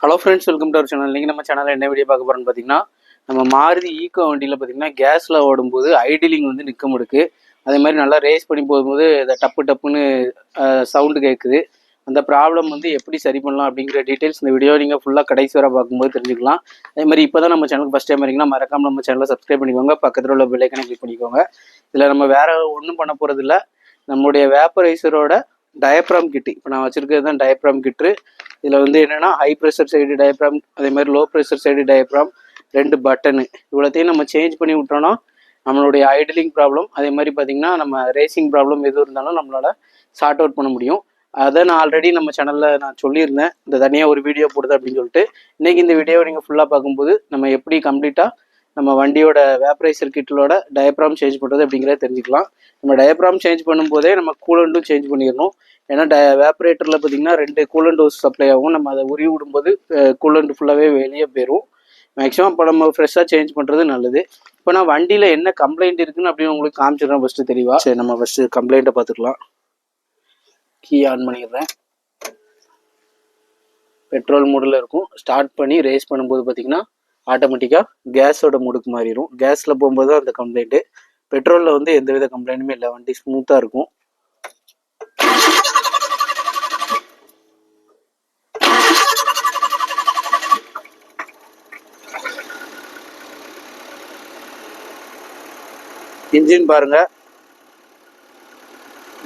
Hello friends welcome to our channel நீங்கள் நம்ம சேனலில் என்ன வீடியோ பார்க்க போகிறோம்னு பார்த்தீங்கன்னா நம்ம மாருதி ஈக்கோ வண்டியில் பார்த்தீங்கன்னா கேஸில் ஓடும்போது ஐடிலிங் வந்து நிற்க முடுக்கு அதே மாதிரி நல்லா ரேஸ் பண்ணி போகும்போது இதை டப்பு டப்புன்னு சவுண்டு கேட்குது அந்த ப்ராப்ளம் வந்து எப்படி சரி பண்ணலாம் அப்படிங்கிற டீட்டெயில்ஸ் இந்த வீடியோ நீங்கள் ஃபுல்லாக கடைசி வர பார்க்கும்போது தெரிஞ்சுக்கலாம். அதே மாதிரி இப்போ தான் நம்ம சேனலுக்கு ஃபஸ்ட் டைம் வரீங்கன்னா மறக்காமல் நம்ம சேனலை சப்ஸ்கிரைப் பண்ணிக்கோங்க. பக்கத்தில் உள்ள பெல்லைக்கனை கிளிக் பண்ணிக்கோங்க. இதில் நம்ம வேறு ஒன்றும் பண்ண போகிறது இல்லை நம்மளுடைய வேப்பரைசரோட டயப்ராம் கிட்டு இப்போ நான் வச்சுருக்கிறது தான் டயப்ராம் கிட்டு இதில் வந்து என்னென்னா ஹை ப்ரெஷர் சைடு டயப்ராம் அதே மாதிரி லோ ப்ரெஷர் சைடு டயப்ராம் ரெண்டு பட்டனு இவ்வளோத்தையும் நம்ம சேஞ்ச் பண்ணி விட்டோம்னா நம்மளுடைய ஐடலிங் ப்ராப்ளம் அதே மாதிரி பார்த்தீங்கன்னா நம்ம ரேசிங் ப்ராப்ளம் எது இருந்தாலும் நம்மளால் சார்ட் அவுட் பண்ண முடியும். அதை நான் ஆல்ரெடி நம்ம சேனலில் நான் சொல்லியிருந்தேன். இந்த தனியாக ஒரு வீடியோ போடுது அப்படின்னு சொல்லிட்டு. இன்னைக்கு இந்த வீடியோவை நீங்கள் ஃபுல்லாக பார்க்கும்போது நம்ம எப்படி கம்ப்ளீட்டாக நம்ம வண்டியோட வேப்பரைசர் கிட்டலோட டயப்ராம் சேஞ்ச் பண்ணுறது அப்படிங்கிறத தெரிஞ்சுக்கலாம். நம்ம டயப்ராம் சேஞ்ச் பண்ணும்போதே நம்ம கூலண்டும் சேஞ்ச் பண்ணிடணும். ஏன்னா ட வேப்பரேட்டரில் பார்த்தீங்கன்னா ரெண்டு கூலண்ட் டோஸ் சப்ளை ஆகும். நம்ம அதை உரி விடும்போது கூலண்ட் ஃபுல்லாகவே வெளியே போயிடும் மேக்ஸிமம் இப்போ நம்ம ஃப்ரெஷ்ஷாக சேஞ்ச் பண்ணுறது நல்லது. இப்போ நான் வண்டியில் என்ன கம்ப்ளைண்ட் இருக்குன்னு அப்படின்னு உங்களுக்கு காமிச்சிடுறேன் ஃபஸ்ட்டு தெளிவாக சரி நம்ம ஃபஸ்ட்டு கம்ப்ளைண்ட்டை பார்த்துக்கலாம். கீ ஆன் பண்ணிடுறேன். பெட்ரோல் மூடில் இருக்கும். ஸ்டார்ட் பண்ணி ரேஸ் பண்ணும்போது பார்த்தீங்கன்னா ஆட்டோமேட்டிக்காக கேஸோட முடுக்கு மாறிடும் கேஸில் போகும்போது தான் அந்த கம்ப்ளைண்ட்டு பெட்ரோலில் வந்து எந்த வித கம்ப்ளைண்ட்டுமே இல்லை. வண்டி ஸ்மூத்தாக இருக்கும். இன்ஜின் பாருங்க.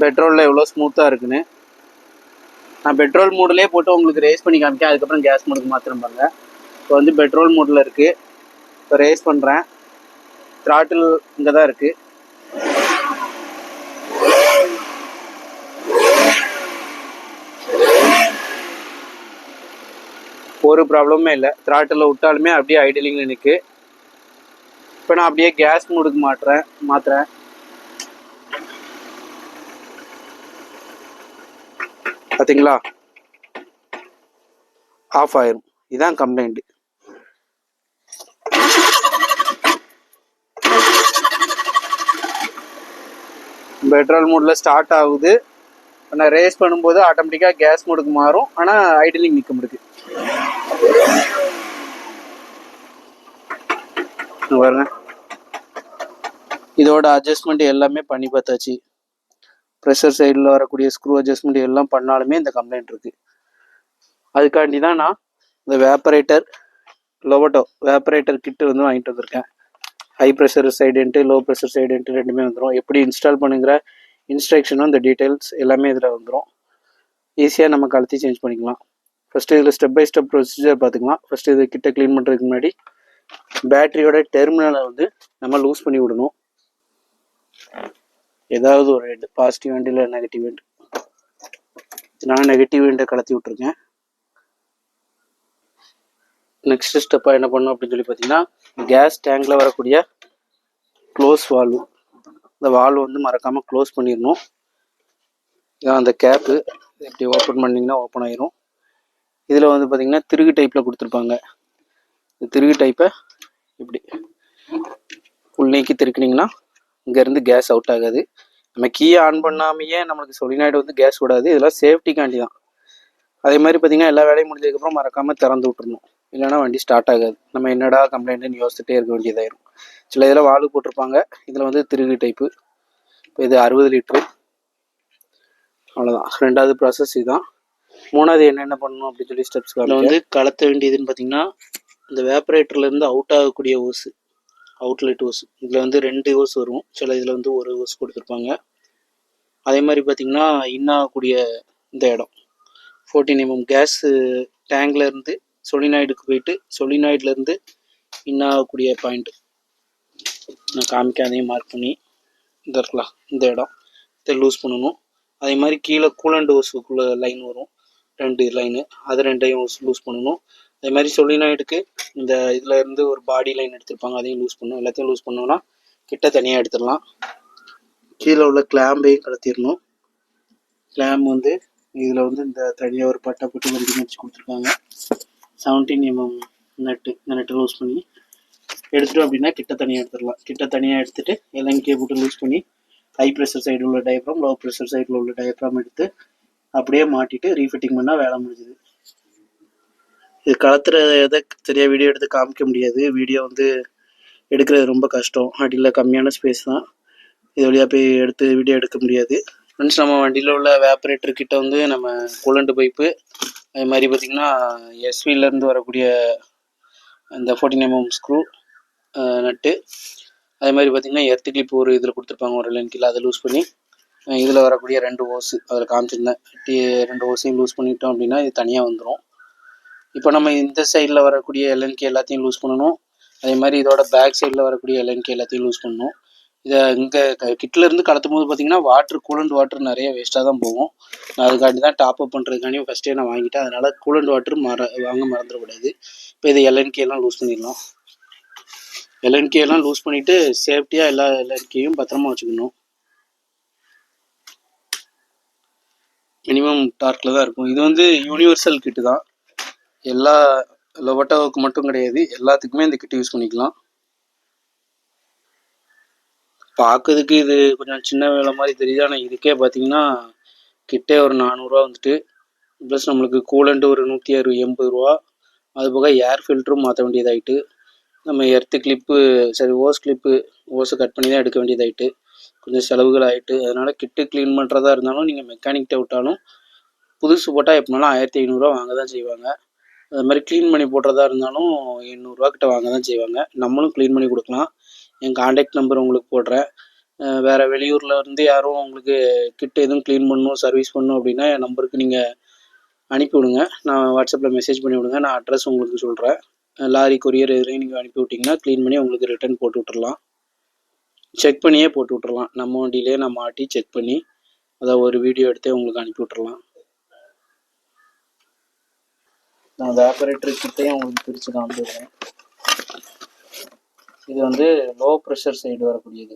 பெட்ரோலில் எவ்வளோ ஸ்மூத்தாக இருக்குன்னு. நான் பெட்ரோல் மூடிலே போட்டு உங்களுக்கு ரேஸ் பண்ணி காமிக்கேன் அதுக்கப்புறம் கேஸ் மூடுக்கு மாத்திரம் பாருங்கள் இப்போ வந்து பெட்ரோல் மூடில் இருக்குது இப்போ ரேஸ் பண்ணுறேன் த்ராட்டில் இங்கே தான் இருக்குது ஒரு ப்ராப்ளமே இல்லை. த்ராட்டில் விட்டாலுமே அப்படியே ஐடியலிங்கில் நிற்கு இப்போ நான் அப்படியே கேஸ் மூடுக்கு மாட்டுறேன் மாத்துறேன். பார்த்தீங்களா ஆஃப் ஆயிரும். இதுதான் கம்ப்ளைண்ட்டு பெட்ரோல் மூடில் ஸ்டார்ட் ஆகுது. ஆனால் ரேஸ் பண்ணும்போது ஆட்டோமேட்டிக்காக கேஸ் மூடுக்கு மாறும். ஆனால் ஐடிலிங் நிற்க முடியுது பாருங்க. இதோட அட்ஜஸ்ட்மெண்ட் எல்லாமே பண்ணி பார்த்தாச்சு. ப்ரெஷர் சைடில் வரக்கூடிய ஸ்க்ரூ அட்ஜஸ்ட்மெண்ட் எல்லாம் பண்ணாலுமே இந்த கம்ப்ளைண்ட் இருக்குது அதுக்காண்டி தான் நான் இந்த வேப்பரேட்டர் லோபட்டோ வேப்பரேட்டர் கிட்டு வந்து வாங்கிட்டு வந்திருக்கேன். ஹை ப்ரெஷர் சைடுன்ட்டு லோ ப்ரெஷர் சைடுன்ட்டு ரெண்டுமே வந்துடும் எப்படி இன்ஸ்டால் பண்ணுங்கிற இன்ஸ்ட்ரக்ஷனும் இந்த டீட்டெயில்ஸ் எல்லாமே இதில் வந்துடும் ஈஸியாக நம்ம கழுத்தி சேஞ்ச் பண்ணிக்கலாம். ஃபஸ்ட்டு இதில் ஸ்டெப் பை ஸ்டெப் ப்ரொசீஜர் பார்த்துக்கலாம் ஃபஸ்ட்டு இது கிட்ட க்ளீன் பண்ணுறதுக்கு முன்னாடி பேட்டரியோட டெர்மினலை வந்து நம்ம லூஸ் பண்ணி விடணும். ஏதாவது ஒரு பாசிட்டிவ் ஹெண்ட் இல்லை நெகட்டிவ் ஹெண்ட் நான் நெகட்டிவ் ஹெண்டை கலத்தி விட்ருக்கேன் நெக்ஸ்ட் ஸ்டெப்பாக என்ன பண்ணும் அப்படின்னு சொல்லி பார்த்தீங்கன்னா கேஸ் டேங்கில் வரக்கூடிய க்ளோஸ் வால்வு இந்த வால்வு வந்து மறக்காமல் க்ளோஸ் பண்ணிடணும். அந்த கேப்பு இப்படி ஓப்பன் பண்ணிங்கன்னா ஓப்பன் ஆயிரும். இதில் வந்து பார்த்திங்கன்னா திருகு டைப்பில் கொடுத்துருப்பாங்க. இந்த திருகு டைப்பை இப்படி உள் நீக்கி திருக்குனிங்கன்னா இங்கேருந்து கேஸ் அவுட் ஆகாது. நம்ம கீயை ஆன் பண்ணாமையே நம்மளுக்கு சொலினாய்டு வந்து கேஸ் விடாது. இதெல்லாம் சேஃப்டிக்காண்டி தான். அதே மாதிரி பார்த்தீங்கன்னா எல்லா வேலையும் முடிஞ்சதுக்கப்புறம் மறக்காமல் திறந்து விட்டுருணும் இல்லைன்னா வண்டி ஸ்டார்ட் ஆகாது. நம்ம என்னடா கம்ப்ளைண்ட்டுன்னு யோசிச்சுட்டே இருக்க வேண்டியதாயிரும். சில இதில் வால்வு போட்டிருப்பாங்க. இதில் வந்து திருகு டைப்பு இப்போ இது அறுபது லிட்ரு அவ்வளோதான் ரெண்டாவது ப்ராசஸ் இதுதான் மூணாவது என்னென்ன பண்ணணும் அப்படின்னு சொல்லி ஸ்டெப்ஸ் வந்து கலத்த வேண்டியதுன்னு பார்த்தீங்கன்னா இந்த வேப்பரேட்டர்லேருந்து அவுட் ஆகக்கூடிய ஓஸு அவுட்லெட் ஓஸ் இதில் வந்து ரெண்டு ஓஸ் வரும். சில இதில் வந்து ஒரு ஓஸ் கொடுத்துருப்பாங்க. அதே மாதிரி பார்த்தீங்கன்னா இன்னாகக்கூடிய இந்த இடம். ஃபோர்டீன் எம்எம் கேஸ் டேங்க்ல இருந்து சொலினாய்டுக்கு போயிட்டு சொலினாய்டுல இருந்து இன்னாகக்கூடிய பாயிண்ட் நான் காமிக்காதையும் மார்க் பண்ணி இந்த இருக்கலாம் இந்த இடம். இதை லூஸ் பண்ணணும். அதே மாதிரி கீழே கூலண்ட் ஓஸுக்குள்ள லைன் வரும். ரெண்டு லைனு அது ரெண்டையும் லூஸ் பண்ணணும். அதே மாதிரி சொலினாய்டுக்கு இந்த இதில் இருந்து ஒரு பாடி லைன் எடுத்திருப்பாங்க அதையும் லூஸ் பண்ணணும். எல்லாத்தையும் லூஸ் பண்ணோம்னா கிட்ட தனியாக எடுத்துடலாம். கீழே உள்ள கிளாம்பையும் கலத்திடணும் கிளாம் வந்து இதில் வந்து இந்த தனியாக ஒரு பட்டை போட்டு வண்டி வச்சு கொடுத்துருக்காங்க. செவன்டீன் எம்எம் நெட்டு இந்த நெட்டை லூஸ் பண்ணி எடுத்துட்டோம் அப்படின்னா கிட்ட தனியாக எடுத்துடலாம். கிட்ட தனியாக எடுத்துகிட்டு எல்லாம் போட்டு லூஸ் பண்ணி ஹை ப்ரெஷர் சைடில் உள்ள டயப்ராம் லோ ப்ரெஷர் சைடில் உள்ள டயப்ராம் எடுத்து அப்படியே மாட்டிட்டு ரீஃபிட்டிங் பண்ணால் வேலை முடிஞ்சுது. இது கலத்துற எதை சரியாக வீடியோ எடுத்து காமிக்க முடியாது. வீடியோ வந்து எடுக்கிறது ரொம்ப கஷ்டம். அடியில் கம்மியான ஸ்பேஸ் தான். இது வழியாக போய் எடுத்து வீடியோ எடுக்க முடியாது. ஃப்ரெண்ட்ஸ் நம்ம வண்டியில் உள்ள வேப்பரேட்டர் கிட்ட வந்து நம்ம கூலண்ட் பைப்பு அது மாதிரி பார்த்திங்கன்னா எஸ்விலேருந்து வரக்கூடிய அந்த ஃபோர்டின் எம்எம் ஸ்க்ரூ நட்டு அதே மாதிரி பார்த்திங்கன்னா எர்த்து கிளிப் ஒரு இதில் கொடுத்துருப்பாங்க ஒரு லைன் கீழே அதை லூஸ் பண்ணி இதில் வரக்கூடிய ரெண்டு ஓஸு அதில் காமிச்சிருந்தேன். டி ரெண்டு ஓஸையும் லூஸ் பண்ணிட்டோம் அப்படின்னா இது தனியாக வந்துடும் இப்போ நம்ம இந்த சைடில் வரக்கூடிய எல்என்கே எல்லாத்தையும் லூஸ் பண்ணணும். அதே மாதிரி இதோட பேக் சைடில் வரக்கூடிய எல்என்கே எல்லாத்தையும் லூஸ் பண்ணணும். இதை இங்கே கிட்டில் இருந்து கடத்தும் போது பார்த்தீங்கன்னா வாட்டர் கூலண்ட் வாட்டர் நிறைய வேஸ்ட்டாக தான் போகும். நான் அதுக்காண்டி தான் டாப் அப் பண்ணுறதுக்காண்டி ஃபஸ்ட்டே நான் வாங்கிட்டேன். அதனால் கூலண்ட் வாட்டர் மற வாங்க மறந்துடக்கூடாது. இப்போ இதை எல்என்கே எல்லாம் லூஸ் பண்ணிடலாம் எல்என்கே எல்லாம் லூஸ் பண்ணிவிட்டு சேஃப்டியாக எல்லா எல்என்கேயும் பத்திரமா வச்சுக்கணும். மினிமம் டார்க்கில் தான் இருக்கும். இது வந்து யூனிவர்சல் கிட்டு தான். எல்லா லொபட்டோவுக்கு மட்டும் கிடையாது. எல்லாத்துக்குமே இந்த கிட் யூஸ் பண்ணிக்கலாம். பார்க்கறதுக்கு இது கொஞ்சம் சின்ன வேலை மாதிரி தெரியுது. ஆனால் இதுக்கே பார்த்தீங்கன்னா கிட்டே ஒரு நானூறுரூவா வந்துட்டு ப்ளஸ் நம்மளுக்கு கூலண்ட்டு ஒரு நூற்றி அறுபது எண்பது ரூபா. அது போக ஏர் ஃபில்டரும் மாற்ற வேண்டியதாயிட்டு நம்ம எர்த்து கிளிப்பு சரி ஓஸ் கிளிப்பு ஓஸை கட் பண்ணி தான் எடுக்க வேண்டியதாயிட்டு கொஞ்சம் செலவுகள் ஆகிட்டு அதனால் கிட்டு க்ளீன் பண்ணுறதா இருந்தாலும் நீங்கள் மெக்கானிக்கிட்ட விட்டாலும் புதுசு போட்டால் எப்படினாலும் ஆயிரத்தி ஐநூறுரூவா வாங்க தான் செய்வாங்க. அது மாதிரி க்ளீன் பண்ணி போடுறதா இருந்தாலும் எண்ணூறுரூவா கிட்ட வாங்க தான் செய்வாங்க. நம்மளும் க்ளீன் பண்ணி கொடுக்கலாம். என் காண்டாக்ட் நம்பர் உங்களுக்கு போடுறேன். வேறு வெளியூரில் இருந்து யாரும் உங்களுக்கு கிட்ட எதுவும் க்ளீன் பண்ணணும் சர்வீஸ் பண்ணணும் அப்படின்னா என் நம்பருக்கு நீங்கள் அனுப்பி விடுங்க. நான் வாட்ஸ்அப்பில் மெசேஜ் பண்ணி விடுங்க. நான் அட்ரஸ் உங்களுக்கு சொல்கிறேன் லாரி கொரியர் எதுலையும் நீங்கள் அனுப்பி விட்டிங்கன்னா க்ளீன் பண்ணி உங்களுக்கு ரிட்டர்ன் போட்டு விட்டுறலாம். செக் பண்ணியே போட்டு விட்டுறலாம். நம்ம வண்டியிலே நான் மாட்டி செக் பண்ணி அதை ஒரு வீடியோ எடுத்தே உங்களுக்கு அனுப்பி விட்டுறலாம். நான் அந்த ஆப்பரேட்டர் உங்களுக்கு பிரித்து காமிச்சிடுறேன் இது வந்து லோ ப்ரெஷர் சைடு வரக்கூடியது.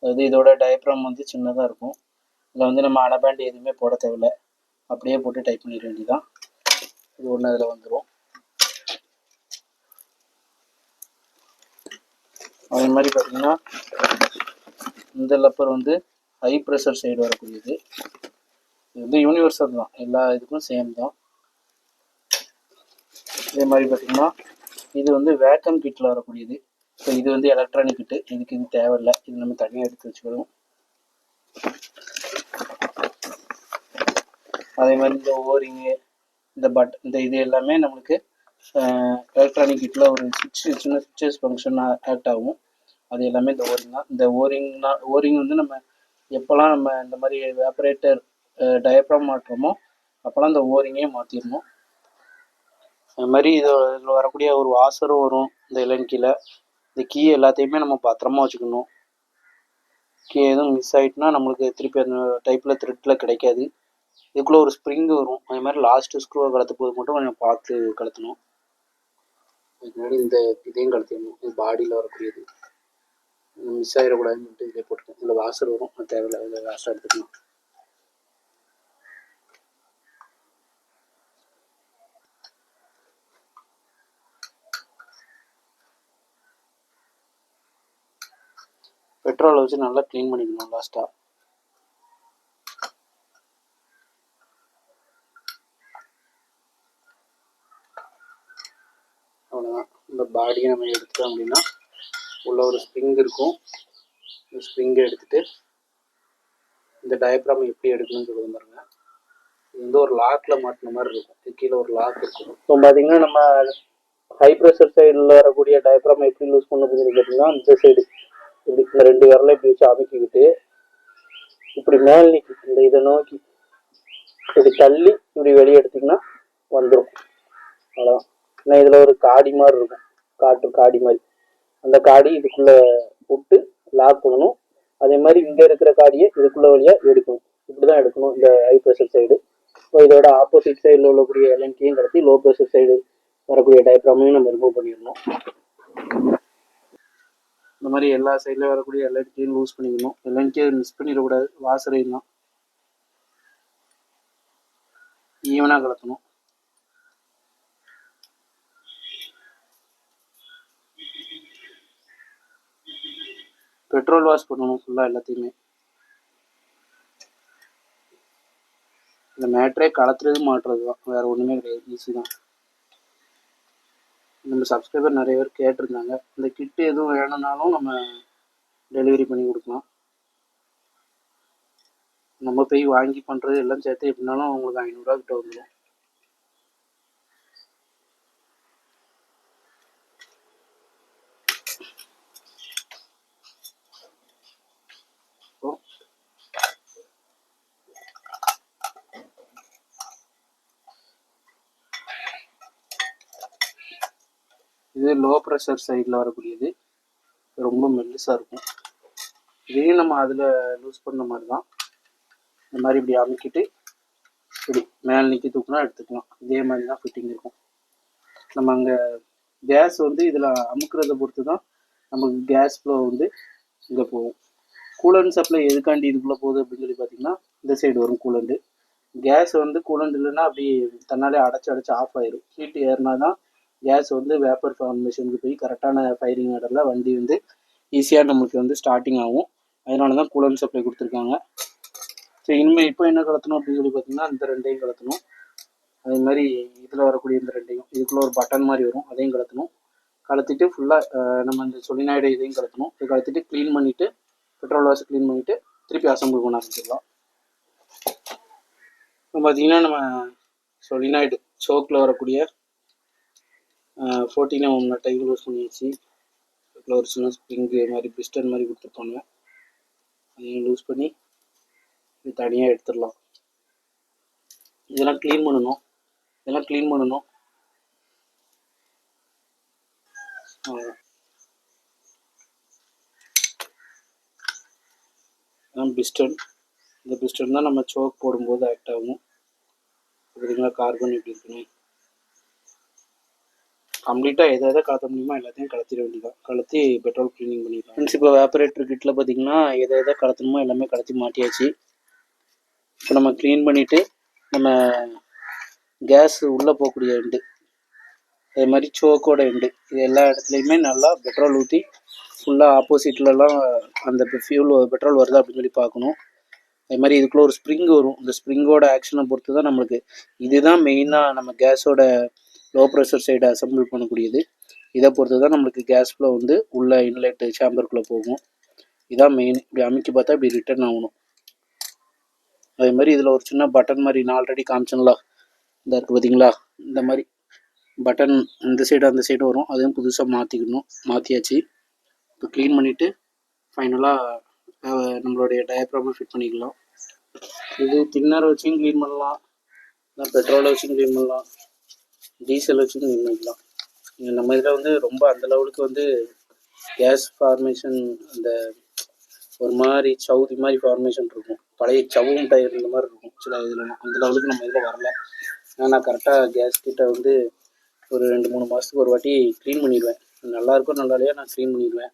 அதாவது இதோட டயப்ரம் வந்து சின்னதாக இருக்கும். இதில் வந்து நம்ம அனபேண்ட் எதுவுமே போட தேவையில்ல. அப்படியே போட்டு டைப் பண்ணிட வேண்டியதான் இது ஒன்று அதில் வந்துடும் அதே மாதிரி பார்த்தீங்கன்னா இந்த லப்பர் வந்து ஹை ப்ரெஷர் சைடு வரக்கூடியது. இது வந்து யூனிவர்சல் தான். எல்லா இதுக்கும் சேம் தான். இதே மாதிரி பார்த்தீங்கன்னா இது வந்து வேக்கம் கிட்டில் வரக்கூடியது. ஸோ இது வந்து எலக்ட்ரானிக் கிட்டு. இதுக்கு இது தேவையில்லை. இது நம்ம தனியாக எடுத்து வச்சுக்கணும். அதே மாதிரி இந்த ஓரிங்கு இந்த பட் இந்த இது எல்லாமே நம்மளுக்கு எலக்ட்ரானிக் கிட்டில் ஒரு சுவிட்ச் சின்ன சுவிட்சஸ் ஃபங்க்ஷன் ஆக்ட் ஆகும். அது எல்லாமே இந்த ஓரிங் தான். இந்த ஓரிங்னா ஓரிங் வந்து நம்ம எப்போல்லாம் நம்ம இந்த மாதிரி வேப்பரேட்டர் டயப்ராம் மாட்டுறோமோ அப்போல்லாம் இந்த ஓரிங்கே மாற்றிடணும் அது மாதிரி இதில் வரக்கூடிய ஒரு வாசரும் வரும் இந்த இளன்கீழே இந்த கீ எல்லாத்தையுமே நம்ம பத்திரமா வச்சுக்கணும். கீ எதுவும் மிஸ் ஆகிட்டுனா நம்மளுக்கு திருப்பி அந்த டைப்பில் த்ரெட்டில் கிடைக்காது. இதுக்குள்ளே ஒரு ஸ்ப்ரிங் வரும். அது மாதிரி லாஸ்ட்டு ஸ்க்ரூவை கலத்த போது மட்டும் கொஞ்சம் பார்த்து கலத்தணும். முன்னாடி இந்த இதையும் கலத்திடணும். இது பாடியில் வரக்கூடியது. மிஸ் ஆகிடக்கூடாதுன்னு சொல்லிட்டு இதே போட்டுக்கணும். இதில் வாசல் வரும். தேவையில்லை. வாசல் எடுத்துக்கணும். பெட்ரோலை வச்சு நல்லா க்ளீன் பண்ணிக்கணும் லாஸ்ட்டாக அவ்வளோதான் இந்த பாடியை நம்ம எடுத்துட்டோம் அப்படின்னா உள்ள ஒரு ஸ்ப்ரிங் இருக்கும். இந்த ஸ்ப்ரிங்கை எடுத்துட்டு இந்த டயப்ராம் எப்படி எடுக்கணும்னு சொல்லுது பாருங்க. வந்து ஒரு லாக்கில் மாட்டின மாதிரி இருக்கும். கீழே ஒரு லாக் இருக்கும். இப்போ பார்த்தீங்கன்னா நம்ம ஹை ப்ரெஷர் சைடில் வரக்கூடிய டயப்ராம் எப்படி லூஸ் பண்ண சொல்லி பார்த்தீங்கன்னா இந்த சைடு இப்படி இந்த ரெண்டு விரலை இப்படி வச்சு அமைக்கிக்கிட்டு இப்படி மேல் நீக்கி இந்த இதை நோக்கி இப்படி தள்ளி இப்படி வெளியே எடுத்தீங்கன்னா வந்துடும் அவ்வளோதான் ஏன்னா இதில் ஒரு காடி மாதிரி இருக்கும். காட்டு காடி மாதிரி. அந்த காடி இதுக்குள்ளே விட்டு லாக் பண்ணணும். அதே மாதிரி இங்கே இருக்கிற காடியை இதுக்குள்ளே வழியாக எடுக்கணும். இப்படி தான் எடுக்கணும் இந்த ஹை ப்ரெஷர் சைடு இப்போ இதோட ஆப்போசிட் சைடில் உள்ளக்கூடிய எலன்கையும் கடத்தி லோ ப்ரெஷர் சைடு வரக்கூடிய டயப்ராமையும் நம்ம ரிமூவ் பண்ணிடணும். இந்த மாதிரி எல்லா சைடில் வரக்கூடிய எல்என்கேயும் லூஸ் பண்ணிக்கணும். எல்என்கே மிஸ் பண்ணிடக்கூடாது. வாசரையும் தான். ஈவனாக கலக்கணும். பெட்ரோல் வாஷ் பண்ணணும். ஃபுல்லாக எல்லாத்தையுமே. இந்த மேட்ரே கலத்துறது மாட்டுறது தான். வேறு ஒன்றுமே கிடையாது. ஈஸி தான். நம்ம சப்ஸ்கிரைபர் நிறைய பேர் கேட்டிருந்தாங்க. இந்த கிட்டு எதுவும் வேணும்னாலும் நம்ம டெலிவரி பண்ணி கொடுக்கலாம். நம்ம போய் வாங்கி பண்ணுறது எல்லாம் சேர்த்து எப்படினாலும் உங்களுக்கு ஐநூறுரூவா கிட்ட வந்துடும் இது லோ ப்ரெஷர் சைடில் வரக்கூடியது. ரொம்ப மெல்லுசாக இருக்கும். இதையும் நம்ம அதில் லூஸ் பண்ண மாதிரி தான் இந்த மாதிரி இப்படி அமுக்கிட்டு இப்படி மேல் நிற்கி தூக்குனா எடுத்துக்கலாம். இதே மாதிரி தான் ஃபிட்டிங் இருக்கும். நம்ம அங்கே கேஸ் வந்து இதில் அமுக்கிறத பொறுத்து தான் நமக்கு கேஸ் ஃப்ளோ வந்து இங்கே போகும். கூலண்ட் சப்ளை எதுக்காண்டி இதுக்குள்ளே போகுது அப்படின்னு சொல்லி பார்த்தீங்கன்னா இந்த சைடு வரும் கூலண்டு கேஸ் வந்து கூலண்ட் இல்லைன்னா அப்படி தன்னாலே அடைச்சி அடைச்சி ஆஃப் ஆயிரும். ஹீட் ஏறினா தான் கேஸ் வந்து வேப்பர் ஃபார்மேஷனுக்கு போய் கரெக்டான ஃபயரிங் ஆர்டரில் வண்டி வந்து ஈஸியாக நமக்கு வந்து ஸ்டார்டிங் ஆகும். அதனால தான் கூலன் சப்ளை கொடுத்துருக்காங்க. ஸோ இனிமேல் இப்போ என்ன கலத்தணும் அப்படின்னு சொல்லி பார்த்தீங்கன்னா இந்த ரெண்டையும் கலத்தணும். அதே மாதிரி இதில் வரக்கூடிய இந்த ரெண்டையும் இதுக்குள்ளே ஒரு பட்டன் மாதிரி வரும் அதையும் கலத்தணும். கலத்திட்டு ஃபுல்லாக நம்ம இந்த சொலினாய்டு இதையும் கலத்தணும். இதை கலத்திட்டு க்ளீன் பண்ணிவிட்டு பெட்ரோல் வாஷ் க்ளீன் பண்ணிவிட்டு திருப்பி அசம்பிள் பண்ண ஆரம்பிச்சிடலாம் இப்போ பார்த்தீங்கன்னா நம்ம சொலினாய்டு சோக்கில் வரக்கூடிய ஃபோர்டீன் ஒன்று டைல் யூஸ் பண்ணியாச்சு. இதில் ஒரு சின்ன ஸ்ப்ரிங்கு மாதிரி பிஸ்டன் மாதிரி கொடுத்துருப்பாங்க. அதையும் லூஸ் பண்ணி இது தனியாக எடுத்துடலாம். இதெல்லாம் க்ளீன் பண்ணணும். இதெல்லாம் க்ளீன் பண்ணணும். அதான் பிஸ்டன் இந்த பிஸ்டன் தான் நம்ம சோக் போடும்போது ஆக்ட் ஆகும். பார்த்தீங்களா கார்பன் இப்படி இருக்குன்னு. கம்ப்ளீட்டாக எதை எதை கலத்த முடியுமோ எல்லாத்தையும் கலத்திட வேண்டியதான் கலத்தி பெட்ரோல் க்ளீனிங் பண்ணிடலாம். ஃப்ரெண்ட்ஸ் இப்போ வேப்பரேட்டர் கிட்டில் பார்த்தீங்கன்னா எதை எதை கலத்தணுமோ எல்லாமே கலத்தி மாட்டியாச்சு. இப்போ நம்ம க்ளீன் பண்ணிவிட்டு நம்ம கேஸ் உள்ளே போகக்கூடிய எண்டு அதே மாதிரி சோக்கோட எண்டு இது எல்லா இடத்துலையுமே நல்லா பெட்ரோல் ஊற்றி ஃபுல்லாக ஆப்போசிட்லலாம் அந்த ஃபியூல் பெட்ரோல் வருதா அப்படின்னு சொல்லி பார்க்கணும் அதே மாதிரி இதுக்குள்ளே ஒரு ஸ்ப்ரிங் வரும். இந்த ஸ்ப்ரிங்கோட ஆக்ஷனை பொறுத்து தான் நம்மளுக்கு. இதுதான் மெயினாக நம்ம கேஸோட லோ ப்ரெஷர் சைடு அசம்பிள் பண்ணக்கூடியது. இதை பொறுத்து தான் நம்மளுக்கு கேஸ் ஃப்ளோ வந்து உள்ள இன்லெட்டு சேம்பருக்குள்ளே போகும். இதான் மெயின் இப்படி அமைக்கி பார்த்தா இப்படி ரிட்டர்ன் ஆகணும். அதே மாதிரி இதில் ஒரு சின்ன பட்டன் மாதிரி நான் ஆல்ரெடி காமிச்சேன்ல. இந்த இருக்குது பார்த்தீங்களா இந்த மாதிரி பட்டன் இந்த சைடு அந்த சைடு வரும். அதையும் புதுசாக மாற்றிக்கணும் மாற்றியாச்சு இப்போ க்ளீன் பண்ணிவிட்டு ஃபைனலாக நம்மளுடைய டயப்ராமும் ஃபிட் பண்ணிக்கலாம். இது தின்னர் வச்சும் க்ளீன் பண்ணலாம். இல்லை பெட்ரோலை வச்சும் க்ளீன் பண்ணலாம். டீசல் வச்சு நின்றுக்கலாம் நம்ம இதில் வந்து ரொம்ப அந்த லெவலுக்கு வந்து கேஸ் ஃபார்மேஷன் அந்த ஒரு மாதிரி சவுதி மாதிரி ஃபார்மேஷன் இருக்கும். பழைய சவும் டயர் இந்த மாதிரி இருக்கும். சில இதில் அந்த லெவலுக்கு நம்ம இதில் வரல. ஏன்னா நான் கரெக்டாக கேஸ் கிட்ட வந்து ஒரு ரெண்டு மூணு மாதத்துக்கு ஒரு வாட்டி க்ளீன் பண்ணிடுவேன். நல்லா இருக்கும் நல்லா இல்லையா நான் க்ளீன் பண்ணிடுவேன்.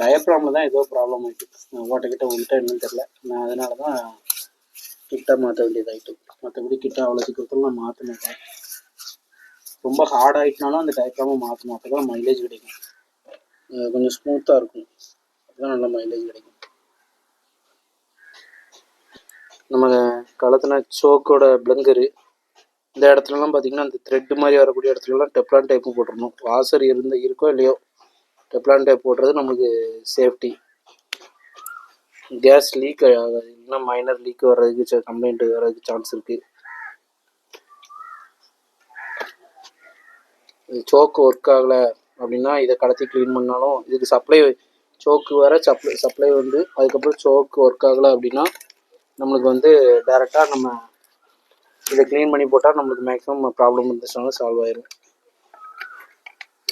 டயப்ராமில் தான் ஏதோ ப்ராப்ளம் ஆகிட்டு ஓட்டக்கிட்ட உங்கள்கிட்ட என்னன்னு தெரில நான் அதனால தான் கிட்ட மாற்ற வேண்டியதாகிட்டு மற்றபடி கிட்ட அவ்வளோ சீக்கிரத்தில் நான் மாற்ற மாட்டேன். ரொம்ப ஹார்ட் ஆகிட்டனாலும் அந்த டயப்ராமை மாற்றணும் அப்போ தான் மைலேஜ் கிடைக்கும். கொஞ்சம் ஸ்மூத்தாக இருக்கும். அப்பதான் நல்ல மைலேஜ் கிடைக்கும். நம்ம கலத்தின சோக்கோட பிளங்கரு இந்த இடத்துலலாம் பார்த்தீங்கன்னா அந்த த்ரெட் மாதிரி வரக்கூடிய இடத்துலலாம் டெப்லான் டைப்பு போட்டுருணும். வாசர் இருந்த இருக்கோ இல்லையோ டெப்லான் டைப் போடுறது நமக்கு சேஃப்டி கேஸ் லீக் ஆகாது. இன்னும் மைனர் லீக் வர்றதுக்கு கம்ப்ளைண்ட் வர்றதுக்கு சான்ஸ் இருக்குது சோக்கு ஒர்க் ஆகலை அப்படின்னா இதை கடத்தி க்ளீன் பண்ணாலும் இதுக்கு சப்ளை சோக்கு வர சப்ளை சப்ளை வந்து அதுக்கப்புறம் சோக்கு ஒர்க் ஆகலை அப்படின்னா நம்மளுக்கு வந்து டேரெக்டாக நம்ம இதை க்ளீன் பண்ணி போட்டால் நம்மளுக்கு மேக்ஸிமம் ப்ராப்ளம் இருந்துச்சுனாலும் சால்வ் ஆயிடும்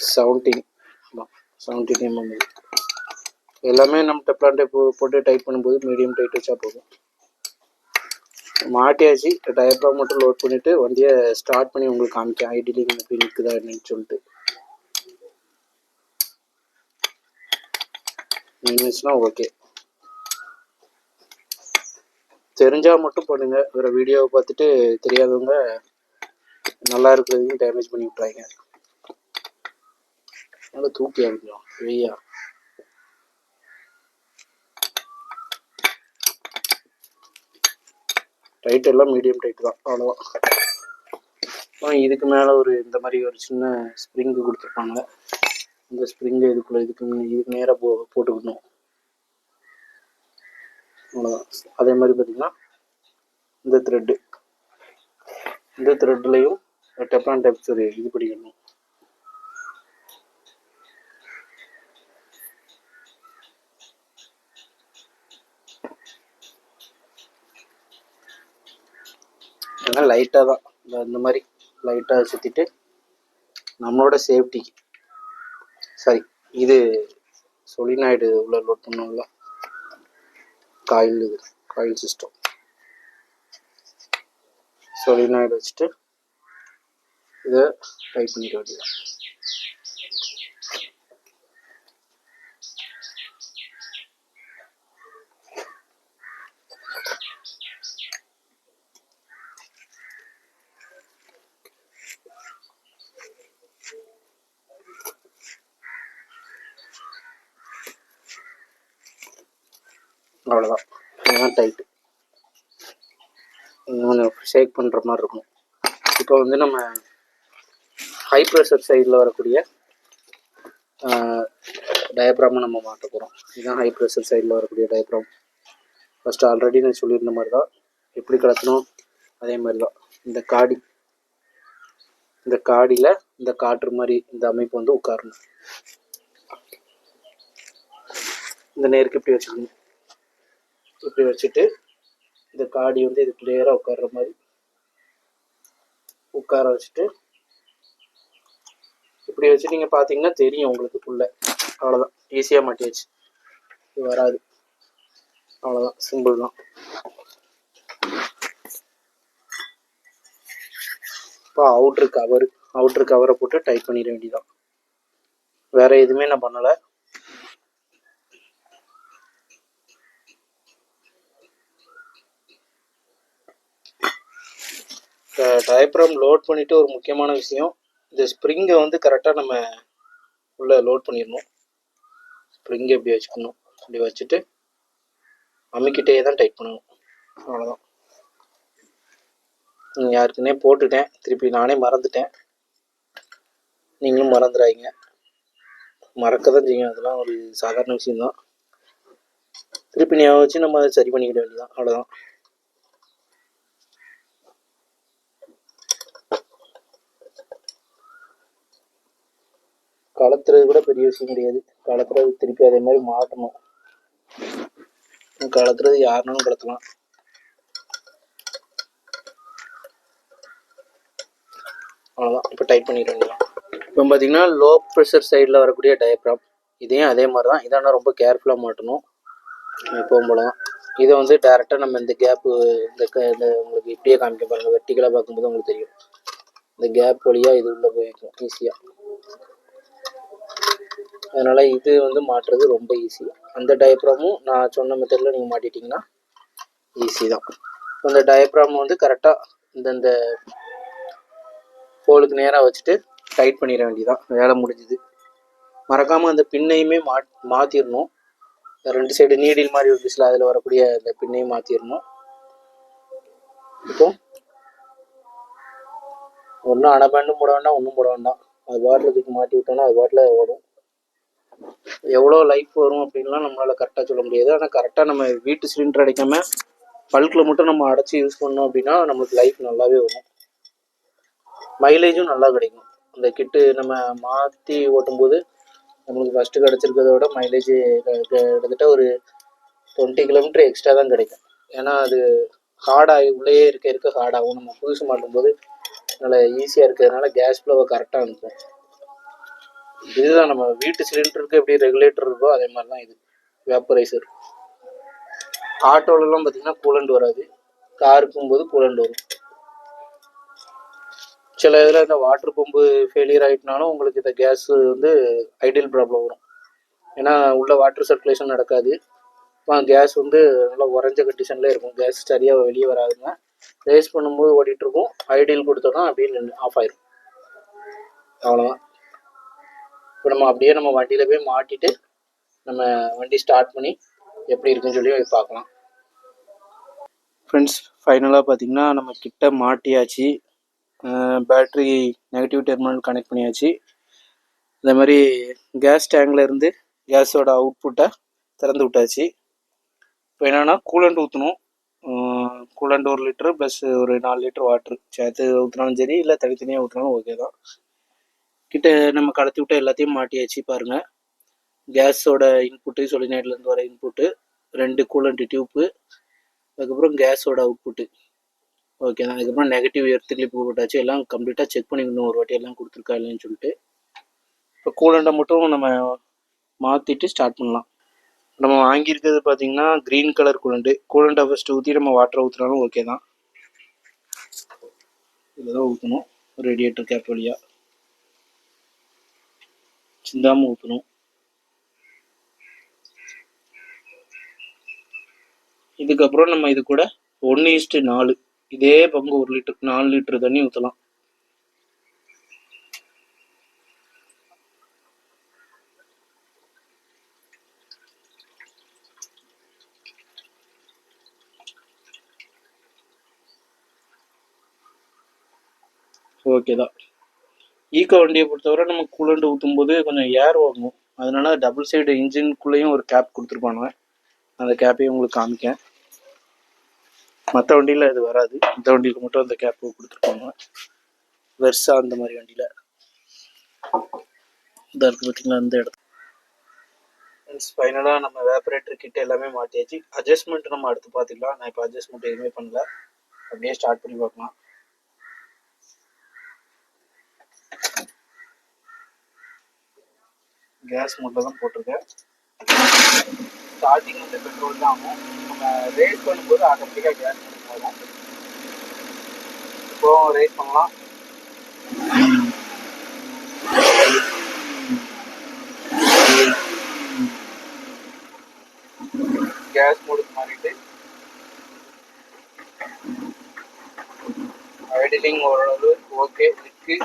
செவன்டீன் ஆமாம் செவன்டீன் எம்எம் எல்லாமே நம்ம டெப்லான் டைப் போட்டு டைப் பண்ணும்போது மீடியம் டைட் வச்சா போதும். மாட்டியாச்சு டயப்ராம் மட்டும் லோட் பண்ணிவிட்டு வண்டியை ஸ்டார்ட் பண்ணி உங்களுக்கு காமிக்கேன் ஐடிலிங் எப்படி நிற்குதா என்னன்னு சொல்லிட்டு. நின்றுச்சுன்னா ஓகே தெரிஞ்சால் மட்டும் பண்ணுங்க. வேறு வீடியோவை பார்த்துட்டு தெரியாதவங்க நல்லா இருக்கிறதையும் டேமேஜ் பண்ணி விட்றாங்க நல்லா தூக்கி அடிக்கணும். வெய்யா. டைட் எல்லாம் மீடியம் டைட் தான் அவ்வளோதான் இதுக்கு மேலே ஒரு இந்த மாதிரி ஒரு சின்ன ஸ்ப்ரிங்கு கொடுத்துருப்பாங்க. இந்த ஸ்ப்ரிங்கை இதுக்குள்ளே இதுக்கு இதுக்கு நேராக போ போட்டுக்கணும். அவ்வளோதான் அதே மாதிரி பார்த்தீங்கன்னா இந்த த்ரெட்டு இந்த த்ரெட்லையும் டெப்ரான் டைப்ஸ் இது பிடிக்கணும். அதனால் லைட்டாக தான். இந்த மாதிரி லைட்டாக சுற்றிட்டு நம்மளோட சேஃப்டிக்கு சரி இது சொலினாய்டு உள்ள லோட் பண்ணோம்ல காயில் இது காயில் சிஸ்டம் சொலினாய்டு வச்சுட்டு இதை டைப் பண்ணிக்க வேண்டியது அவ்வளோதான் இதுதான் டைட்டு ஷேக் பண்ணுற மாதிரி இருக்கும் இப்போ வந்து நம்ம ஹை ப்ரெஷர் சைடில் வரக்கூடிய டயப்ராமை நம்ம மாட்ட போகிறோம் இதுதான் ஹை ப்ரெஷர் சைடில் வரக்கூடிய டயப்ராம் ஃபஸ்ட்டு ஆல்ரெடி நான் சொல்லியிருந்த மாதிரி தான் எப்படி கலத்தணும் அதே மாதிரி தான் இந்த காடி இந்த காடியில் இந்த காற்று மாதிரி இந்த அமைப்பு வந்து உட்காரணும். இந்த நேருக்கு இப்படி வச்சுக்கணும்? இப்படி வச்சுட்டு இந்த காடி வந்து இது கிளியராக உட்கார்ற மாதிரி உட்கார வச்சுட்டு இப்படி வச்சு நீங்கள் பார்த்தீங்கன்னா தெரியும் உங்களுக்கு புள்ள அவ்வளோதான் ஈஸியாக மாட்டியாச்சு இது வராது. அவ்வளோதான் சிம்பிள் தான். இப்போ அவுட்ரு கவர் அவுட்ரு கவரை போட்டு டைட் பண்ணிட வேண்டியதான் வேற எதுவுமே நான் பண்ணலை. டயப்ரம் லோட் பண்ணிட்டு ஒரு முக்கியமான விஷயம் இந்த ஸ்ப்ரிங்கை வந்து கரெக்டாக நம்ம உள்ள லோட் பண்ணிடணும். ஸ்ப்ரிங்கை இப்படி வச்சுக்கணும்? இப்படி வச்சுட்டு அமுக்கிட்டே தான் டைட் பண்ணணும். அவ்வளோதான் யாருக்குன்னே போட்டுட்டேன். திருப்பி நானே மறந்துட்டேன். நீங்களும் மறந்துடாதீங்க. மறக்க தான் செய்யும். அதெல்லாம் ஒரு சாதாரண விஷயம்தான். திருப்பி ஞாபகம் வச்சு நம்ம அதை சரி பண்ணிக்கிட வேண்டியதான் அவ்வளோதான் கலத்துறது கூட பெரிய விஷயம் கிடையாது. கலத்துறது திருப்பி அதே மாதிரி மாட்டணும். கலத்துறது யாருனாலும் கலத்தலாம் அவ்வளோதான் இப்போ டைப் பண்ணிட வேண்டியதான் இப்போ பார்த்தீங்கன்னா லோ ப்ரெஷர் சைடில் வரக்கூடிய டயப்ராம் இதையும் அதே மாதிரி தான் இதானா ரொம்ப கேர்ஃபுல்லாக மாட்டணும். எப்பவும் போல தான் இதை வந்து டேரெக்டாக நம்ம இந்த கேப்பு இந்த க இந்த உங்களுக்கு இப்படியே காமிக்க பாருங்கள் வெர்டிக்கலாக பார்க்கும்போது உங்களுக்கு தெரியும். இந்த கேப் வழியாக இது உள்ளே போயிருக்கும் ஈஸியாக அதனால் இது வந்து மாட்டுறது ரொம்ப ஈஸி அந்த டயப்ராமும் நான் சொன்ன மெத்தடில் நீங்கள் மாட்டிட்டிங்கன்னா ஈஸி தான். அந்த டயப்ராம் வந்து கரெக்டாக இந்தந்த ஹோலுக்கு நேராக வச்சுட்டு டைட் பண்ணிட வேண்டியதான் வேலை முடிஞ்சுது. மறக்காமல் அந்த பின்னையுமே மா மாற்றிடணும் ரெண்டு சைடு நீடில் மாதிரி இருந்துச்சுல அதில் வரக்கூடிய அந்த பின்னையும் மாற்றிடணும் இப்போ ஒன்றும் அணபேண்டும் போட வேண்டாம் ஒன்றும் போட வேண்டாம். அது பாட்டில் தூக்கி மாட்டி விட்டோம்னா அது பாட்டில் ஓடும். எவ்வளோ லைஃப் வரும் அப்படின்லாம் நம்மளால் கரெக்டாக சொல்ல முடியாது. ஆனால் கரெக்டாக நம்ம வீட்டு சிலிண்டர் அடைக்காம பல்கில் மட்டும் நம்ம அடைச்சி யூஸ் பண்ணோம் அப்படின்னா நம்மளுக்கு லைஃப் நல்லாவே வரும். மைலேஜும் நல்லா கிடைக்கும். அந்த கிட்டு நம்ம மாற்றி ஓட்டும்போது நம்மளுக்கு ஃபஸ்ட்டு கிடச்சிருக்கிறத விட மைலேஜ் கிட்டத்தட்ட ஒரு டுவெண்ட்டி கிலோமீட்டர் எக்ஸ்ட்ரா தான் கிடைக்கும். ஏன்னா அது ஹார்டாகி உள்ளேயே இருக்க இருக்க ஹார்டாகும் நம்ம புதுசு மாட்டும்போது நல்லா ஈஸியாக இருக்கிறதுனால கேஸ் ஃப்ளோவை கரெக்டாக அனுப்பும் இதுதான் நம்ம வீட்டு சிலிண்டருக்கு எப்படி ரெகுலேட்டர் இருக்கோ அதே மாதிரி தான் இது வேப்பரைசர் ஆட்டோலலாம் பார்த்தீங்கன்னா கூலண்ட் வராது. காருக்கும் போது கூலண்ட் வரும். சில இதில் இந்த வாட்டர் பம்பு ஃபெயிலியர் ஆகிட்டுனாலும் உங்களுக்கு இந்த கேஸ் வந்து ஐடியல் ப்ராப்ளம் வரும். ஏன்னா உள்ள வாட்டர் சர்க்குலேஷன் நடக்காது. கேஸ் வந்து நல்லா உறைஞ்ச கண்டிஷனில் இருக்கும். கேஸ் சரியாக வெளியே வராதுங்க ரேஸ் பண்ணும்போது ஓடிட்டு இருக்கும். ஐடியல் கொடுத்தோன்னா அப்படியே ஆஃப் ஆயிரும். அவ்வளோதான் இப்போ நம்ம அப்படியே நம்ம வண்டியில் போய் மாட்டிட்டு நம்ம வண்டி ஸ்டார்ட் பண்ணி எப்படி இருக்குன்னு சொல்லி பார்க்கலாம். ஃப்ரெண்ட்ஸ் ஃபைனலாக பார்த்தீங்கன்னா நம்ம கிட்ட மாட்டியாச்சு. பேட்ரி நெகட்டிவ் டெர்மினல் கனெக்ட் பண்ணியாச்சு. இந்த மாதிரி கேஸ் டேங்கில் இருந்து கேஸோட அவுட்புட்டை திறந்து விட்டாச்சு. இப்போ என்னென்னா கூலண்ட் ஊற்றணும் கூலண்ட் ஒரு லிட்டரு ப்ளஸ் ஒரு நாலு லிட்டர் வாட்ரு சேர்த்து ஊற்றினாலும் சரி இல்லை தனித்தனியாக ஊற்றினாலும் ஓகே தான். கிட்ட நம்ம கடத்தி விட்ட எல்லாத்தையும் மாட்டியாச்சு பாருங்கள் கேஸோட இன்புட்டு சொலினைட்லேருந்து வர இன்புட்டு ரெண்டு கூலண்ட் டியூப்பு அதுக்கப்புறம் கேஸோட அவுட்புட்டு ஓகே தான். அதுக்கப்புறம் நெகட்டிவ் எர்த்து கிளிப் போட்டாச்சு. எல்லாம் கம்ப்ளீட்டாக செக் பண்ணிக்கணும் ஒரு வாட்டி எல்லாம் கொடுத்துருக்கா இல்லைன்னு சொல்லிட்டு. இப்போ கூலண்டை மட்டும் நம்ம மாற்றிட்டு ஸ்டார்ட் பண்ணலாம். நம்ம வாங்கியிருக்கிறது பார்த்தீங்கன்னா க்ரீன் கலர் கூலண்டு கூலண்டை ஃபஸ்ட்டு ஊற்றி நம்ம வாட்டரை ஊற்றுனாலும் ஓகே தான். இதில் தான் ஊற்றணும் ரேடியேட்டர் கேப் வழியாக சிந்தாமல் ஊற்றணும் இதுக்கப்புறம் நம்ம இது கூட ஒன்று இஸ்ட்டு நாலு. இதே பங்கு ஒரு லிட்டர் நாலு லிட்டர் தண்ணி ஊற்றலாம் ஓகே தான். ஈக்கோ வண்டியை பொறுத்தவரை நம்ம கூலண்ட் ஊற்றும்போது கொஞ்சம் ஏர் வாங்கும். அதனால டபுள் சைடு இன்ஜின்குள்ளேயும் ஒரு கேப் கொடுத்துருப்பானுங்க அந்த கேப்பையும் உங்களுக்கு காமிக்கேன் மற்ற வண்டியில் இது வராது. இந்த வண்டியில் மட்டும் அந்த கேப்பு கொடுத்துருப்பாங்க. வெர்சா அந்த மாதிரி வண்டியில். இதாக இருக்குது பார்த்தீங்களா அந்த இடத்துல. ஃபைனலாக நம்ம வேப்பரேட்டர் கிட்ட எல்லாமே மாட்டியாச்சு. அட்ஜஸ்ட்மெண்ட் நம்ம அடுத்து பார்த்துக்கலாம். நான் இப்போ அட்ஜஸ்ட்மெண்ட் எதுவுமே பண்ணல. அப்படியே ஸ்டார்ட் பண்ணி பார்க்கலாம். கேஸ் மோட்டில் தான் போட்டிருக்கேன் ஸ்டார்டிங் வந்து பெட்ரோல் தான் ஆகும். நம்ம ரேஸ் பண்ணும்போது ஆட்டோமேட்டிக்காக கேஸ் போகும் இப்போ ரேஸ் பண்ணலாம். கேஸ் மோடுக்கு மாறிட்டு. ஐடிலிங் ஓரளவு ஓகே இருக்குது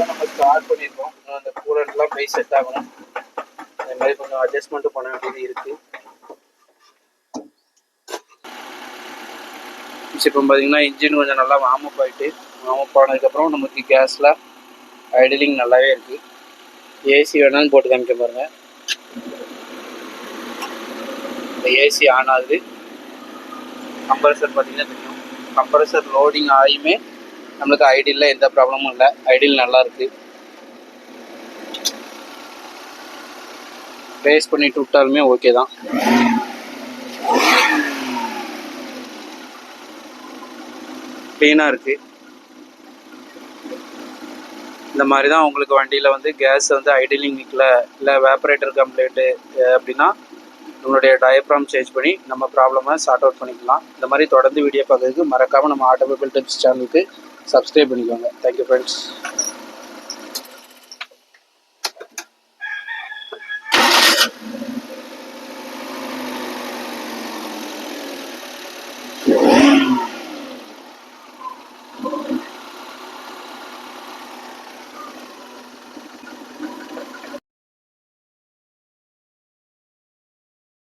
நம்ம ஸ்டார்ட் பண்ணியிருக்கோம் இன்னும் அந்த கூலண்ட்லாம் போய் செட் ஆகணும் அதே மாதிரி கொஞ்சம் அட்ஜஸ்ட்மெண்ட்டும் பண்ண வேண்டியது இருக்கு இப்போ பார்த்தீங்கன்னா இன்ஜின் கொஞ்சம் நல்லா வார்ம் அப் ஆகிட்டு வார்ம் அப் ஆனதுக்கப்புறம் நமக்கு கேஸில் ஐடிலிங் நல்லாவே இருக்குது ஏசி வேணாலும் போட்டு காமிக்க பாருங்க. இந்த ஏசி ஆன் ஆகுது. கம்ப்ரஸர் பார்த்தீங்கன்னா தெரியும். கம்ப்ரஸர் லோடிங் ஆகியுமே நம்மளுக்கு ஐடியில் எந்த ப்ராப்ளமும் இல்லை. ஐடியில் நல்லா இருக்கு. பேஸ் பண்ணிட்டு விட்டாலுமே ஓகே தான். க்ளீனாக இருக்குது இந்த மாதிரி தான் உங்களுக்கு வண்டியில் வந்து கேஸ் வந்து ஐடிலிங் நிற்கல இல்லை வேப்பரேட்டர் கம்ப்ளைண்ட்டு அப்படின்னா நம்மளுடைய டயப்ராம் சேஞ்ச் பண்ணி நம்ம ப்ராப்ளமை சார்ட் அவுட் பண்ணிக்கலாம். இந்த மாதிரி தொடர்ந்து வீடியோ பார்க்கறதுக்கு மறக்காமல் நம்ம ஆட்டோமொபைல் டிப்ஸ் சேனலுக்கு சப்ஸ்கிரைப் பண்ணிக்கோங்க. Thank you friends